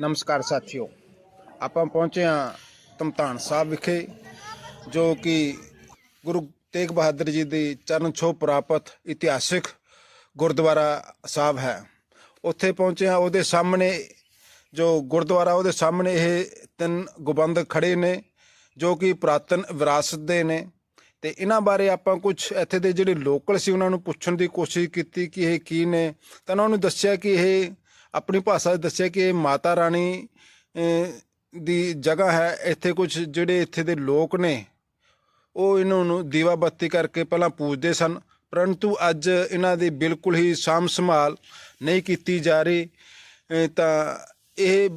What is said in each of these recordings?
ਨਮਸਕਾਰ ਸਾਥੀਓ। ਆਪਾਂ ਪਹੁੰਚੇ ਹਾਂ ਤਮਤਾਨ ਸਾਹਿਬ ਵਿਖੇ, ਜੋ ਕਿ ਗੁਰੂ ਤੇਗ ਬਹਾਦਰ ਜੀ ਦੀ ਚਰਨ ਛੋਹ ਪ੍ਰਾਪਤ ਇਤਿਹਾਸਿਕ ਗੁਰਦੁਆਰਾ ਸਾਹਿਬ ਹੈ। ਉੱਥੇ ਪਹੁੰਚੇ ਹਾਂ, ਉਹਦੇ ਸਾਹਮਣੇ ਜੋ ਗੁਰਦੁਆਰਾ, ਉਹਦੇ ਸਾਹਮਣੇ ਇਹ ਤਿੰਨ ਗੁਬੰਦ ਖੜੇ ਨੇ, ਜੋ ਕਿ ਪੁਰਾਤਨ ਵਿਰਾਸਤ ਦੇ ਨੇ। ਤੇ ਇਹਨਾਂ ਬਾਰੇ ਆਪਾਂ ਕੁਝ ਇੱਥੇ ਦੇ ਜਿਹੜੇ ਲੋਕਲ ਸੀ, ਉਹਨਾਂ ਨੂੰ ਪੁੱਛਣ ਦੀ ਕੋਸ਼ਿਸ਼ ਕੀਤੀ ਕਿ ਇਹ ਕੀ ਨੇ। ਤਾਂ ਉਹਨਾਂ ਨੂੰ ਦੱਸਿਆ ਕਿ ਇਹ ਆਪਣੀ ਭਾਸ਼ਾ 'ਚ ਦੱਸਿਆ ਕਿ ਇਹ ਮਾਤਾ ਰਾਣੀ ਦੀ ਜਗ੍ਹਾ ਹੈ। ਇੱਥੇ ਕੁਝ ਜਿਹੜੇ ਇੱਥੇ ਦੇ ਲੋਕ ਨੇ, ਉਹ ਇਹਨਾਂ ਨੂੰ ਦੀਵਾ ਬੱਤੀ ਕਰਕੇ ਪਹਿਲਾਂ ਪੂਜਦੇ ਸਨ। ਪਰੰਤੂ ਅੱਜ ਇਹਨਾਂ ਦੀ ਬਿਲਕੁਲ ਹੀ ਸਾਂਭ ਸੰਭਾਲ ਨਹੀਂ ਕੀਤੀ ਜਾ ਰਹੀ ਤਾਂ ਇਹ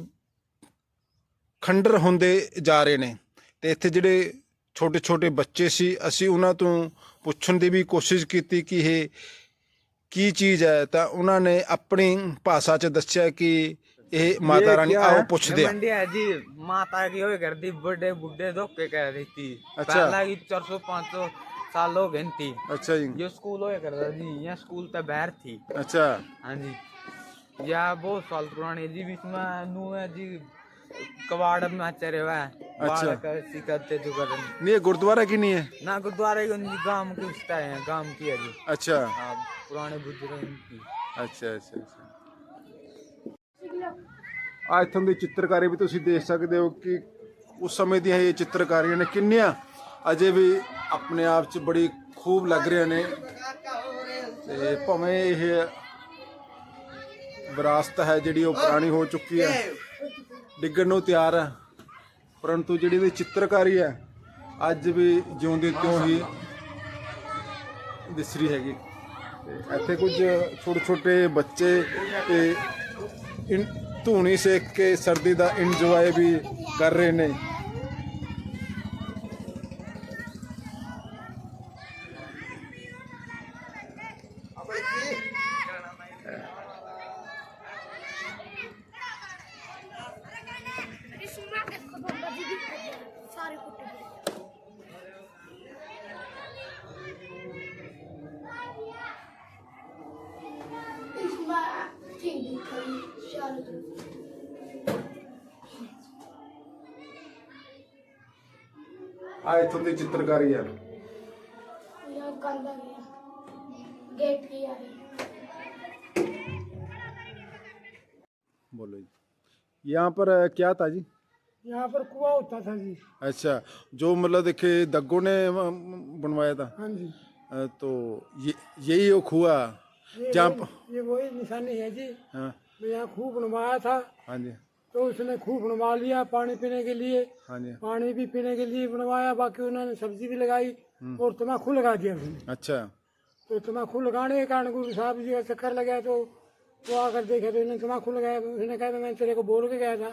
ਖੰਡਰ ਹੁੰਦੇ ਜਾ ਰਹੇ ਨੇ। ਤੇ ਇੱਥੇ ਜਿਹੜੇ ਛੋਟੇ ਛੋਟੇ ਬੱਚੇ ਸੀ, ਅਸੀਂ ਉਹਨਾਂ ਤੋਂ ਪੁੱਛਣ ਦੀ ਵੀ ਕੋਸ਼ਿਸ਼ ਕੀਤੀ ਕਿ ਇਹ ਕੀ ਚੀਜ਼ ਹੈ ਤਾਂ ਉਹਨਾਂ ਨੇ ਆਪਣੀ ਭਾਸ਼ਾ 'ਚ ਦੱਸਿਆ ਕਿ ਇਹ ਮਾਤਾ ਰਾਣੀ ਆਓ ਪੁੱਛਦੇ ਆ मंडिया जी माता की होए करती बड़े बुढ़े धोखे कह रही थी अच्छा। पहला की चार सौ पाँच सौ साल हो गई थी ਅੱਛਾ ਜੀ जो स्कूल होए करता जी यहाँ स्कूल तो बाहर थी ਅੱਛਾ हाँ जी या बहुत साल पुरानी जी बीच में नू है जी कबाड़ में चरे हुआ है अच्छा। बालक ऐसी करते जो कर ਨਹੀਂ ਇਹ ਗੁਰਦੁਆਰਾ ਕੀ ਨਹੀਂ ਹੈ ना गुरुद्वारे की जी गांव की उसका है गांव की है जी ਅੱਛਾ हाँ, पुराने बुजुर्ग की ਅੱਛਾ ਅੱਛਾ ਅੱਛਾ ਆ ਇੱਥੋਂ ਦੀ ਚਿੱਤਰਕਾਰੀ ਵੀ ਤੁਸੀਂ ਦੇਖ ਸਕਦੇ ਹੋ ਕਿ ਉਸ ਸਮੇਂ ਦੀਆਂ ਇਹ ਚਿੱਤਰਕਾਰੀਆਂ ਨੇ ਕਿੰਨੀਆਂ ਅਜੇ ਵੀ ਆਪਣੇ ਆਪ 'ਚ ਬੜੀ ਖੂਬ ਲੱਗ ਰਹੀਆਂ ਨੇ ਤੇ ਭਾਵੇਂ ਇਹ ਵਿਰਾਸਤ ਹੈ ਜਿਹੜੀ ਉਹ ਪੁਰਾਣੀ ਹੋ ਚੁੱਕੀ ਹੈ ਡਿੱਗਣ ਨੂੰ ਤਿਆਰ ਹੈ ਪਰੰਤੂ ਜਿਹੜੀ ਇਹਦੀ ਚਿੱਤਰਕਾਰੀ ਹੈ, ਅੱਜ ਵੀ ਜਿਉਂਦੀ ਤਿਉਂ ਹੀ ਦਿਸ ਰਹੀ ਹੈਗੀ। ਇੱਥੇ ਕੁਝ ਛੋਟੇ ਛੋਟੇ ਬੱਚੇ ਤੇ ਇਨ ਧੂਣੀ ਸੇਕ ਕੇ ਸਰਦੀ ਦਾ ਇੰਜੋਏ ਵੀ ਕਰ ਰਹੇ ਨੇ। ਆ ਇੱਥੋਂ ਦੀ ਚਿੱਤਰਕਾਰੀ ਹੈ ਯਾ ਕੰਦਾ ਗਿਆ ਗੇਟ ਕੀ ਆ ਰਹੀ बोलो जी यहाँ पर क्या था जी यहाँ पर कुआ होता था जी अच्छा जो मतलब देखे दग्गो ने अ, बनवाया था हाँ जी अ, तो ये यही वो खुआ ये जहाँ वही- प- ये वही निशानी है जी हाँ मैं यहाँ खूब बनवाया था। हाँ जी। तो उसने खूब बनवा लिया पानी पीने के लिए। हाँ जी। पानी भी पीने के लिए बनवाया बाकी उन्होंने सब्ज़ी भी लगाई और तम्बाकू लगा दिया उसने अच्छा। तो तम्बाकू लगाने के कारण गुरु साहब जी का चक्कर लगा तो वो आकर देखे तो इन्होंने तम्बाकू लगाया। उसने कहा मैं तेरे को बोल के गया था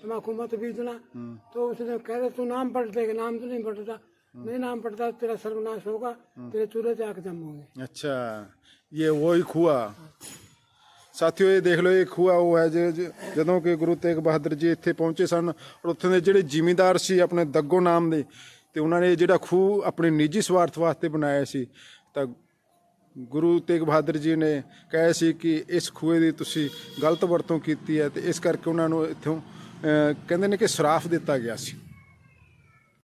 तम्बाकू मत बीजना। तो उसने कह रहे तू नाम पढ़ देगा नाम तो नहीं पढ़ता? नहीं नाम पढ़ता तेरा सर्वनाश होगा तेरे चूल्हे से आग जम होंगे। अच्छा ये वही ਖੂਆ ਸਾਥੀਓ ਇਹ ਦੇਖ ਲਓ ਇਹ ਖੂਆ ਉਹ ਹੈ ਜੇ- ਜਦੋਂ ਕਿ ਗੁਰੂ ਤੇਗ ਬਹਾਦਰ ਜੀ ਇੱਥੇ ਪਹੁੰਚੇ ਸਨ ਔਰ ਉੱਥੇ ਦੇ ਜਿਹੜੇ ਜ਼ਿਮੀਂਦਾਰ ਸੀ ਆਪਣੇ ਦੱਗੋ ਨਾਮ ਦੇ ਤੇ ਉਹਨਾਂ ਨੇ ਇਹ ਜਿਹੜਾ ਖੂਹ ਆਪਣੇ ਨਿੱਜੀ ਸਵਾਰਥ ਵਾਸਤੇ ਬਣਾਇਆ ਸੀ ਤਾਂ ਗੁਰੂ ਤੇਗ ਬਹਾਦਰ ਜੀ ਨੇ ਕਿਹਾ ਸੀ ਕਿ ਇਸ ਖੂਏ ਦੀ ਤੁਸੀਂ ਗਲਤ ਵਰਤੋਂ ਕੀਤੀ ਹੈ ਤੇ ਇਸ ਕਰਕੇ ਉਹਨਾਂ ਨੂੰ ਇੱਥੋਂ ਅਹ, ਕਹਿੰਦੇ ਨੇ ਕਿ ਸਰਾਫ ਦਿੱਤਾ ਗਿਆ ਸੀ।